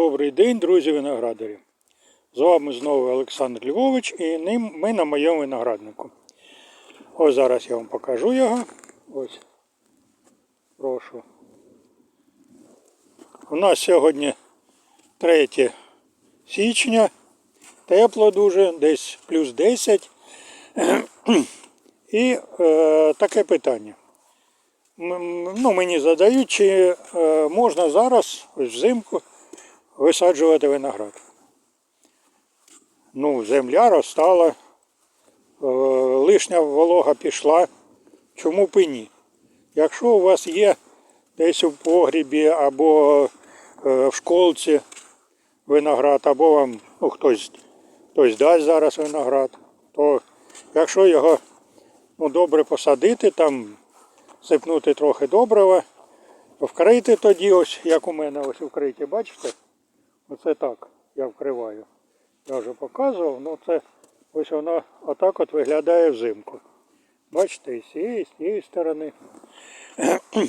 Добрий день, друзі виноградарі. З вами знову Олександр Львович і ним ми на моєму винограднику. Ось зараз я вам покажу його. Ось. Прошу. У нас сьогодні 3 січня. Тепло дуже, десь плюс 10. І е, таке питання. Ну, мені задають, чи е, можна зараз, ось взимку, висаджувати виноград. Ну, земля розстала, е, лишня волога пішла. Чому б і ні? Якщо у вас є десь у погрібі або е, в школці виноград, або вам ну, хтось, хтось дасть зараз виноград, то якщо його ну, добре посадити, там сипнути трохи добрива, вкрити тоді, ось як у мене ось вкриті, бачите? Оце так я вкриваю. Я вже показував, ну це ось воно отак от виглядає взимку. Бачите, і з цієї, і з цієї сторони.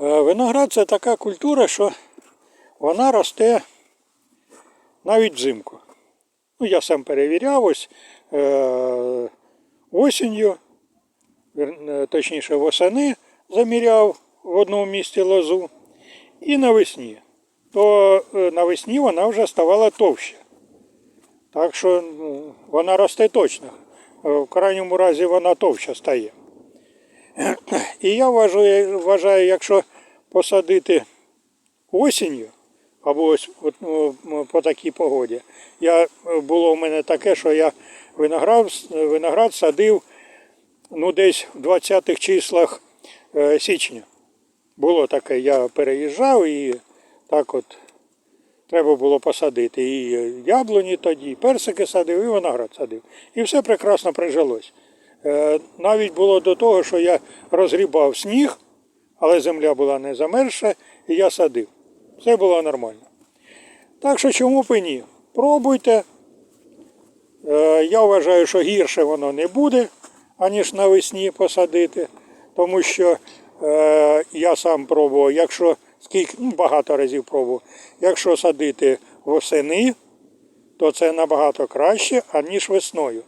Е, Виноград це така культура, що вона росте навіть взимку. Ну, я сам перевіряв ось е, осінню, е, точніше восени заміряв в одному місці лозу і навесні. То е, навесні вона вже ставала товща. Так що вона росте точно. Е, В крайньому разі вона товща стає. І я вважаю, вважаю якщо посадити осінню, або ось от, ну, по такій погоді. Я, е, було в мене таке, що я виноград, виноград садив ну, десь в 20-х числах січня. Було таке, я переїжджав і так от треба було посадити. І яблуні тоді, і персики садив, і виноград садив. І все прекрасно прижилось. Е, Навіть було до того, що я розгрібав сніг, але земля була не замерзша, і я садив. Все було нормально. Так що чому б і ні? Пробуйте. Е, Я вважаю, що гірше воно не буде, аніж навесні посадити. Тому що е, я сам пробував, якщо скільки, ну, багато разів пробував, якщо садити восени, то це набагато краще, аніж весною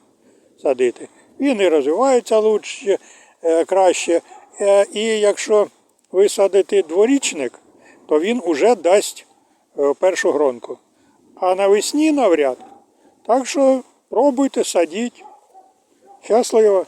садити. Він і розвивається лучше, е, краще. Е, І якщо ви садите дворічник, то він уже дасть е, першу гронку. А навесні навряд. Так що пробуйте, садіть. Щасливо!